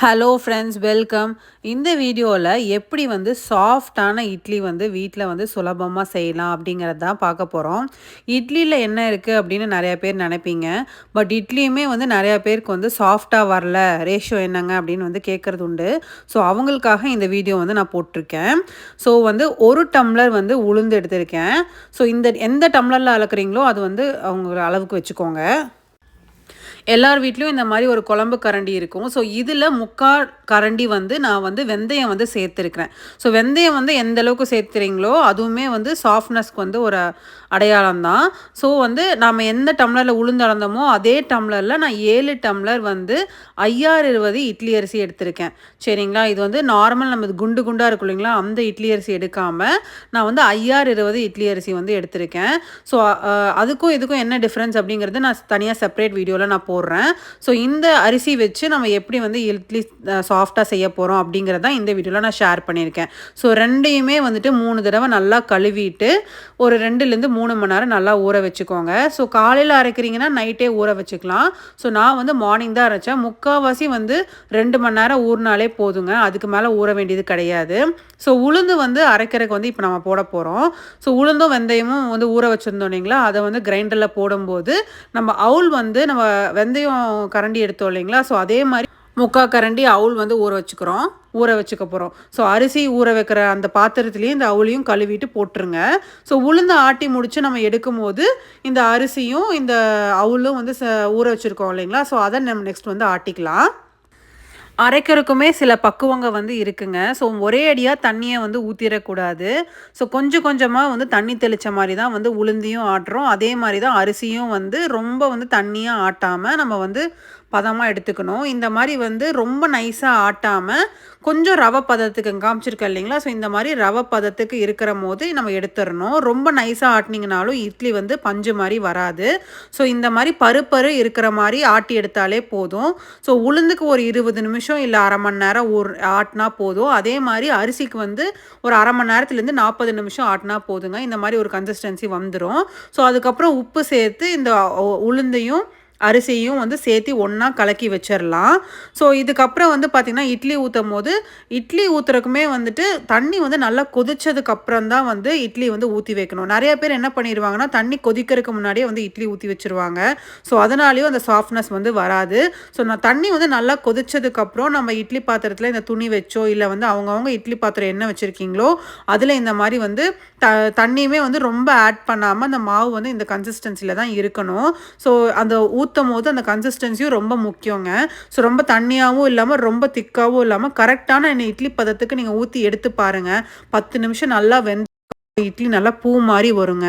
Hello friends welcome இந்த வீடியோவில் எப்படி வந்து சாஃப்டான இட்லி வந்து வீட்டில் வந்து சுலபமாக செய்யலாம் அப்படிங்கிறது தான் பார்க்க போகிறோம் இட்லியில் என்ன இருக்குது அப்படின்னு நிறையா பேர் நினைப்பீங்க. பட் இட்லியுமே வந்து நிறையா பேருக்கு வந்து சாஃப்டாக வரல. ரேஷியோ என்னங்க அப்படின்னு வந்து கேட்குறது உண்டு. ஸோ அவங்களுக்காக இந்த வீடியோ வந்து நான் போட்டிருக்கேன். ஸோ வந்து ஒரு டம்ளர் வந்து உளுந்து எடுத்திருக்கேன். ஸோ இந்த எந்த டம்ளரில் அளக்குறீங்களோ அது வந்து அவங்க அளவுக்கு வச்சுக்கோங்க. எல்லார் வீட்லேயும் இந்த மாதிரி ஒரு குழம்பு கரண்டி இருக்கும். ஸோ இதில் முக்கால் கரண்டி வந்து நான் வந்து வெந்தயம் வந்து சேர்த்துருக்கிறேன். ஸோ வெந்தயம் வந்து எந்த அளவுக்கு சேர்த்துறீங்களோ அதுவுமே வந்து சாஃப்ட்னஸ்க்கு வந்து ஒரு அடையாளம் தான். ஸோ வந்து நாம் எந்த டம்ளரில் உளுந்தளந்தோமோ அதே டம்ளரில் நான் ஏழு டம்ளர் வந்து ஐயாறு இருபது இட்லி அரிசி எடுத்திருக்கேன். சரிங்களா? இது வந்து நார்மல் நம்ம குண்டு குண்டாக இருக்கும் இல்லைங்களா? அந்த இட்லி அரிசி எடுக்காமல் நான் வந்து ஐயாறு இருபது இட்லி அரிசி வந்து எடுத்திருக்கேன். ஸோ அதுக்கும் இதுக்கும் என்ன டிஃப்ரென்ஸ் அப்படிங்கிறது நான் தனியாக செப்பரேட் வீடியோவில் நான் போடுறேன். ஸோ இந்த அரிசி வச்சு நம்ம எப்படி வந்து இட்லி சாஃப்டாக செய்ய போகிறோம் அப்படிங்கிறத இந்த வீடியோவில் நான் ஷேர் பண்ணியிருக்கேன். ஸோ ரெண்டையுமே வந்துட்டு மூணு தடவை நல்லா கழுவிட்டு ஒரு ரெண்டுலேருந்து மூணு மணி நேரம் நல்லா ஊற வச்சுக்கோங்க. ஸோ காலையில் அரைக்கிறீங்கன்னா நைட்டே ஊற வச்சுக்கலாம். ஸோ நான் வந்து மார்னிங் தான் அரைச்சேன். முக்கால்வாசி வந்து ரெண்டு மணி நேரம் ஊறினாலே போதுங்க. அதுக்கு மேலே ஊற வேண்டியது கிடையாது. ஸோ உளுந்து வந்து அரைக்கிறதுக்கு வந்து இப்போ நம்ம போட போகிறோம் ஸோ உளுந்தும் வெந்தயமும் வந்து ஊற வச்சுருந்தோம் இல்லைங்களா? அதை வந்து கிரைண்டரில் போடும்போது நம்ம அவுல் வந்து நம்ம வெந்தயம் கரண்டி எடுத்தோம் இல்லைங்களா? ஸோ அதே மாதிரி முக்கால் கரண்டி அவுள் வந்து ஊற வச்சுக்கிறோம். ஊற வச்சுக்க போகிறோம் ஸோ அரிசி ஊற வைக்கிற அந்த பாத்திரத்துலேயும் இந்த அவுளையும் கழுவிட்டு போட்டுருங்க. ஸோ உளுந்து ஆட்டி முடித்து நம்ம எடுக்கும் போது இந்த அரிசியும் இந்த அவுளும் வந்து ச ஊற வச்சுருக்கோம் இல்லைங்களா? ஸோ அதை நம்ம நெக்ஸ்ட் வந்து ஆட்டிக்கலாம். அரைக்கிறதுக்குமே சில பக்குவங்க வந்து இருக்குங்க. ஸோ ஒரே அடியாக தண்ணியை வந்து ஊற்றிடக்கூடாது ஸோ கொஞ்சம் கொஞ்சமாக வந்து தண்ணி தெளித்த மாதிரி தான் வந்து உளுந்தியும் ஆட்டுறோம். அதே மாதிரி தான் அரிசியும் வந்து ரொம்ப வந்து தண்ணியாக ஆட்டாமல் நம்ம வந்து பதமாக எடுத்துக்கணும். இந்த மாதிரி வந்து ரொம்ப நைஸாக ஆட்டாமல் கொஞ்சம் ரவை பதத்துக்கு காமிச்சிருக்கேன் இல்லைங்களா? ஸோ இந்த மாதிரி ரவை பதத்துக்கு இருக்கிற போது நம்ம எடுத்துடணும் ரொம்ப நைஸாக ஆட்டினீங்கனாலும் இட்லி வந்து பஞ்சு மாதிரி வராது. ஸோ இந்த மாதிரி பருப்பரு இருக்கிற மாதிரி ஆட்டி எடுத்தாலே போதும். ஸோ உளுந்துக்கு ஒரு இருபது நிமிஷம் இல்லை அரை மணி நேரம் ஊர் ஆட்டினா போதும். அதே மாதிரி அரிசிக்கு வந்து ஒரு அரை மணி நேரத்துலேருந்து நாற்பது நிமிஷம் ஆட்டினா போதுங்க. இந்த மாதிரி ஒரு கன்சிஸ்டன்சி வந்துடும் ஸோ அதுக்கப்புறம் உப்பு சேர்த்து இந்த உளுந்தையும் அரிசியும் வந்து சேர்த்து ஒன்றா கலக்கி வச்சிடலாம் ஸோ இதுக்கப்புறம் வந்து பார்த்திங்கன்னா இட்லி ஊற்றும் போது இட்லி ஊற்றுறக்குமே வந்துட்டு தண்ணி வந்து நல்லா கொதிச்சதுக்கப்புறம் தான் வந்து இட்லி வந்து ஊற்றி வைக்கணும். நிறைய பேர் என்ன பண்ணிடுவாங்கன்னா தண்ணி கொதிக்கிறதுக்கு முன்னாடியே வந்து இட்லி ஊற்றி வச்சுருவாங்க. ஸோ அதனாலேயும் அந்த சாஃப்ட்னஸ் வந்து வராது. ஸோ நான் தண்ணி வந்து நல்லா கொதிச்சதுக்கப்புறம் நம்ம இட்லி பாத்திரத்தில் இந்த துணி வச்சோ இல்லை வந்து அவங்கவுங்க இட்லி பாத்திரம் என்ன வச்சுருக்கீங்களோ அதில் இந்த மாதிரி வந்து த தண்ணியுமே வந்து ரொம்ப ஆட் பண்ணாமல் அந்த மாவு வந்து இந்த கன்சிஸ்டன்சியில் தான் இருக்கணும். ஸோ அந்த ஊ ஊற்றும் போது அந்த கன்சிஸ்டன்சியும் ரொம்ப முக்கியங்க. ஸோ ரொம்ப தண்ணியாகவும் இல்லாமல் ரொம்ப திக்காகவும் இல்லாமல் கரெக்டான இட்லி பதத்துக்கு நீங்கள் ஊற்றி எடுத்து பாருங்கள் பத்து நிமிஷம் நல்லா வெந்த இட்லி நல்லா பூ மாதிரி வருங்க.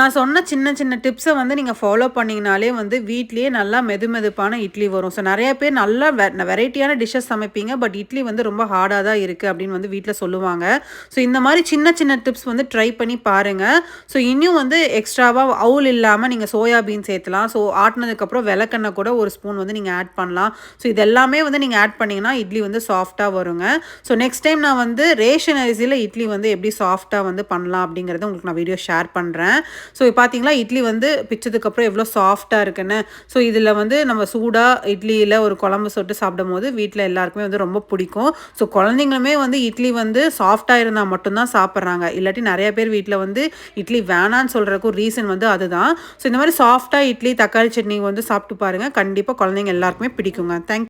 நான் சொன்ன சின்ன சின்ன டிப்ஸை வந்து நீங்கள் ஃபாலோ பண்ணிங்கனாலே வந்து வீட்லேயே நல்லா மெது மெதுப்பான இட்லி வரும். ஸோ நிறைய பேர் நல்லா வெ வெரைட்டியான டிஷ்ஷஸ் சமைப்பீங்க பட் இட்லி வந்து ரொம்ப ஹார்டாக தான் இருக்குது அப்படின்னு வந்து வீட்டில் சொல்லுவாங்க. ஸோ இந்த மாதிரி சின்ன சின்ன டிப்ஸ் வந்து ட்ரை பண்ணி பாருங்கள் ஸோ இன்னும் வந்து எக்ஸ்ட்ராவாக அவுல் இல்லாமல் நீங்கள் சோயாபீன் சேர்த்துலாம். ஸோ ஆட்டினதுக்கப்புறம் விளக்கெண்ணெய் கூட ஒரு ஸ்பூன் வந்து நீங்கள் ஆட் பண்ணலாம். ஸோ இதெல்லாமே வந்து நீங்கள் ஆட் பண்ணிங்கன்னா இட்லி வந்து சாஃப்டாக வருங்க. ஸோ நெக்ஸ்ட் டைம் நான் வந்து ரேஷன் அரிசியில் இட்லி வந்து எப்படி சாஃப்டாக வந்து பண்ணலாம் அப்படிங்கிறத உங்களுக்கு நான் வீடியோ ஷேர் பண்ணுறேன் ஸோ பார்த்தீங்களா இட்லி வந்து பிச்சதுக்கப்புறம் எவ்வளோ சாஃப்டாக இருக்குன்னு. ஸோ இதில் வந்து நம்ம சூடாக இட்லியில் ஒரு குழம்பு சொட்டு சாப்பிடும் போது வீட்டில் எல்லாருக்குமே வந்து ரொம்ப பிடிக்கும். ஸோ குழந்தைங்களுமே வந்து இட்லி வந்து சாஃப்டாக இருந்தால் மட்டும்தான் சாப்பிட்றாங்க. இல்லாட்டி நிறைய பேர் வீட்டில் வந்து இட்லி வேணான்னு சொல்கிறதுக்கும் ரீசன் வந்து அதுதான். ஸோ இந்த மாதிரி சாஃப்டாக இட்லி தக்காளி சட்னி வந்து சாப்பிட்டு பாருங்கள் கண்டிப்பாக குழந்தைங்க எல்லாருக்குமே பிடிக்குங்க. தேங்க்